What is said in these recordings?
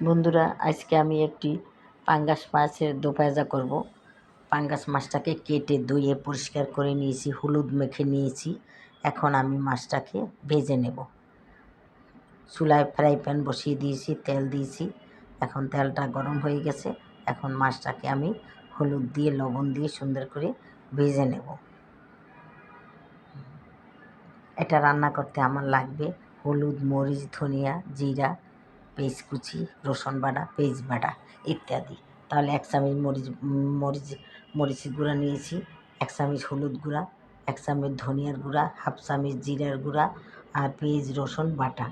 বন্ধুরা, আজকে আমি একটি পাঙ্গাস মাছের দোপায়জা করব। পাঙ্গাস মাছটাকে কেটে ধুয়ে পরিষ্কার করে নিয়েছি, হলুদ মেখে নিয়েছি। এখন আমি মাছটাকে ভেজে নেব। চুলায় ফ্রাই প্যান বসিয়ে দিয়েছি, তেল দিয়েছি। এখন তেলটা গরম হয়ে গেছে। এখন মাছটাকে আমি হলুদ দিয়ে, লবণ দিয়ে সুন্দর করে ভেজে নেব। এটা রান্না করতে আমার লাগবে হলুদ, মরিচ, ধনিয়া, জিরা পেঁয়াজ কুচি, রসুন বাটা, পেঁয়াজ বাটা ইত্যাদি। তাহলে এক চামচ মরিচ মরিচ, মরিচের গুঁড়া নিয়েছি, এক চামচ হলুদ গুঁড়া, এক চামচ ধনিয়ার গুঁড়া, হাফ চামচ জিরার গুঁড়া আর পেঁয়াজ, রসুন, বাটা।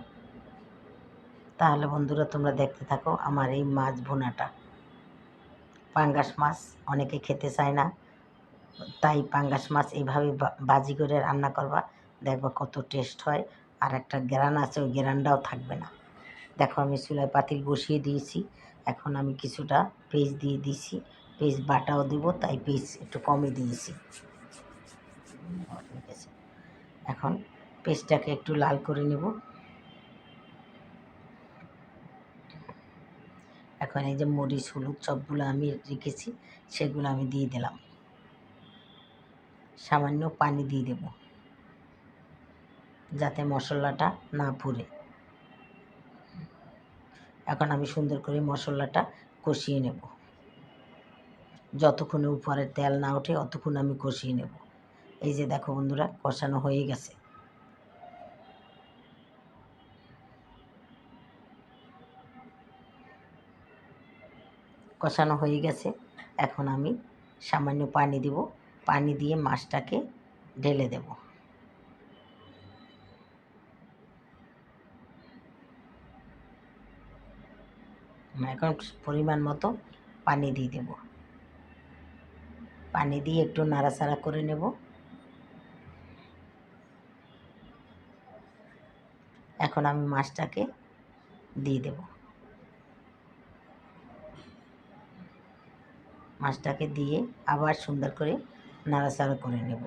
তাহলে বন্ধুরা তোমরা দেখতে থাকো আমার এই মাছ ভুনাটা। পাঙ্গাস মাছ অনেকে খেতে চায় না, তাই পাঙ্গাস মাছ এইভাবে বাজি করে রান্না করবা। দেখবা কত টেস্ট হয়, আর একটা গ্রান আছে, ওই গ্রানটাও থাকবে না। দেখো আমি চুলায় পাতিল বসিয়ে দিয়েছি। এখন আমি কিছুটা পেস্ট দিয়ে দিয়েছি। পেস্ট বাটাও দেবো, তাই পেস্ট একটু কমই দিয়েছি। এখন পেস্টটাকে একটু লাল করে নেব। এখন এই যে মরিচ, হলুদ সবগুলো আমি রেখেছি, সেগুলো আমি দিয়ে দিলাম। সামান্য পানি দিয়ে দেব, যাতে মশলাটা না পুড়ে। এখন আমি সুন্দর করে মশলাটা কষিয়ে নেব। যতক্ষণে উপরে তেল না ওঠে, অতক্ষণ আমি কষিয়ে নেব। এই যে দেখো বন্ধুরা, কষানো হয়ে গেছে। কষানো হয়ে গেছে। এখন আমি সামান্য পানি দিব। পানি দিয়ে মাছটাকে ঢেলে দেবো। এখন পরিমাণ মতো পানি দিয়ে দেব। পানি দিয়ে একটু নাড়াচাড়া করে নেব। এখন আমি মাছটাকে দিয়ে দেব। মাছটাকে দিয়ে আবার সুন্দর করে নাড়াচাড়া করে নেব।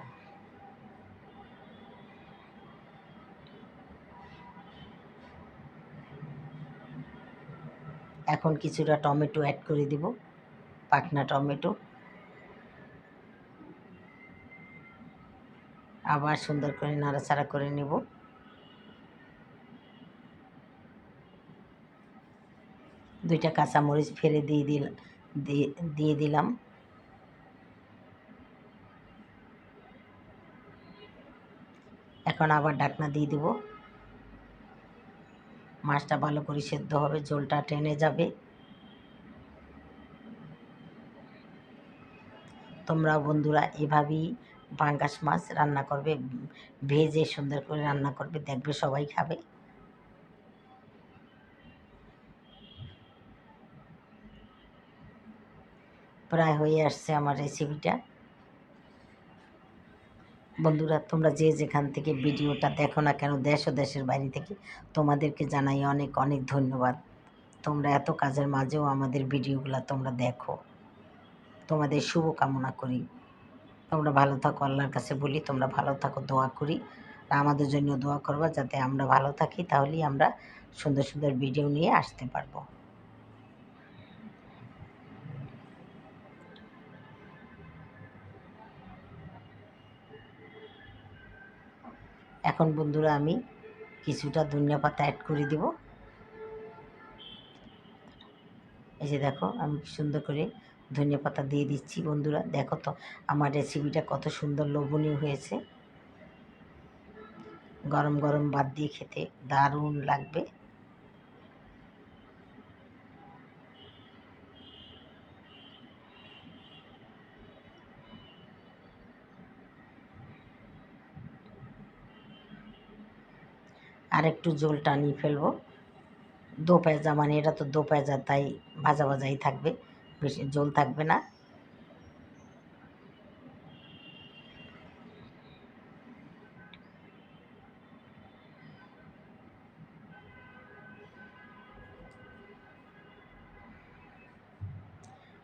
এখন কিছুটা টমেটো অ্যাড করে দিব পাকনা টমেটো। আবার সুন্দর করে নাড়াচাড়া করে নেব। দুইটা কাঁচামরিচ ফেলে দিয়ে দিল, দিয়ে দিলাম। এখন আবার ডাকনা দিয়ে দিব। মাছটা ভালো করে সেদ্ধ হবে, ঝোলটা টেনে যাবে। তোমরা বন্ধুরা এভাবেই পাঙ্গাস মাছ রান্না করবে, ভেজে সুন্দর করে রান্না করবে, দেখবে সবাই খাবে। প্রায় হয়ে আসছে আমার রেসিপিটা বন্ধুরা, তোমরা যে যেখান থেকে ভিডিওটা দেখো না কেন, দেশ ও দেশের বাইরে থেকে, তোমাদেরকে জানাই অনেক অনেক ধন্যবাদ। তোমরা এত কাজের মাঝেও আমাদের ভিডিওগুলো তোমরা দেখো। তোমাদের শুভ কামনা করি। তোমরা ভালো থাকো, আল্লাহর কাছে বলি, তোমরা ভালো থাকো, দোয়া করি। আমাদের জন্য দোয়া করবা যাতে আমরা ভালো থাকি, তাহলেই আমরা সুন্দর সুন্দর ভিডিও নিয়ে আসতে পারব। এখন বন্ধুরা আমি কিছুটা ধনিয়া পাতা অ্যাড করে দেব। এই যে দেখো, আমি সুন্দর করে ধনিয়া পাতা দিয়ে দিচ্ছি বন্ধুরা। দেখো তো, আমার রেসিপিটা কত সুন্দর লোভনীয় হয়েছে। গরম গরম বাদ দিয়ে খেতে দারুণ লাগবে। আর একটু জল টানিয়ে ফেলব। দো পেঁজা মানে এটা তো দো পেঁজা তাই ভাজা ভাজাই থাকবে। বেশি জল থাকবে না।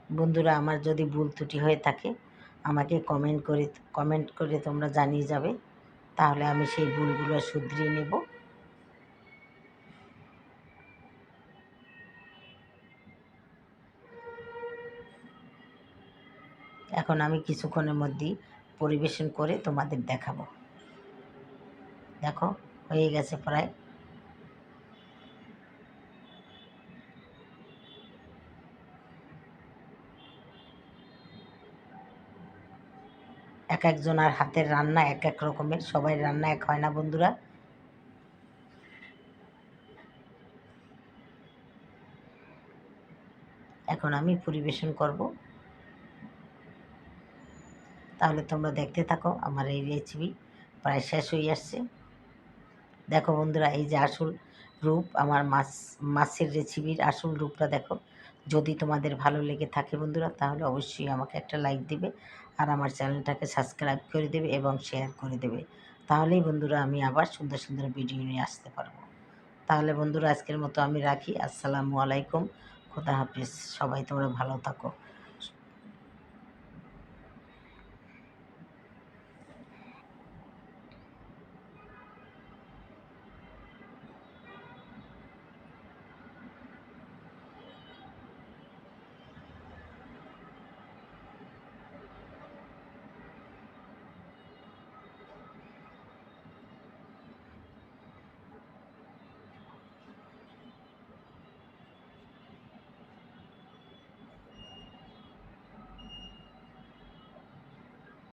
বন্ধুরা, আমার যদি ভুল ত্রুটি হয়ে থাকে, আমাকে কমেন্ট করে কমেন্ট করে তোমরা জানিয়ে যাবে। তাহলে আমি সেই ভুলগুলো শুধরিয়ে নেব। এখন আমি কিছুক্ষণের মধ্যেই পরিবেশন করে তোমাদের দেখাবো। দেখো, হয়ে গেছে প্রায়। এক একজনের হাতের রান্না এক এক রকমের, সবাই রান্না এক হয় না বন্ধুরা। এখন আমি পরিবেশন করব। তাহলে তোমরা দেখতে থাকো, আমার এই রেসিপি প্রায় শেষ হয়ে আসছে। দেখো বন্ধুরা, এই যে আসল রূপ, আমার মাছ, মাছের রেসিপির আসল রূপটা দেখো। যদি তোমাদের ভালো লেগে থাকে বন্ধুরা, তাহলে অবশ্যই আমাকে একটা লাইক দিবে আর আমার চ্যানেলটাকে সাবস্ক্রাইব করে দেবে এবং শেয়ার করে দেবে। তাহলেই বন্ধুরা, আমি আবার সুন্দর সুন্দর ভিডিও নিয়ে আসতে পারব। তাহলে বন্ধুরা, আজকের মতো আমি রাখি। আসসালামু আলাইকুম। খোদা হাফিজ। সবাই তোমরা ভালো থাকো।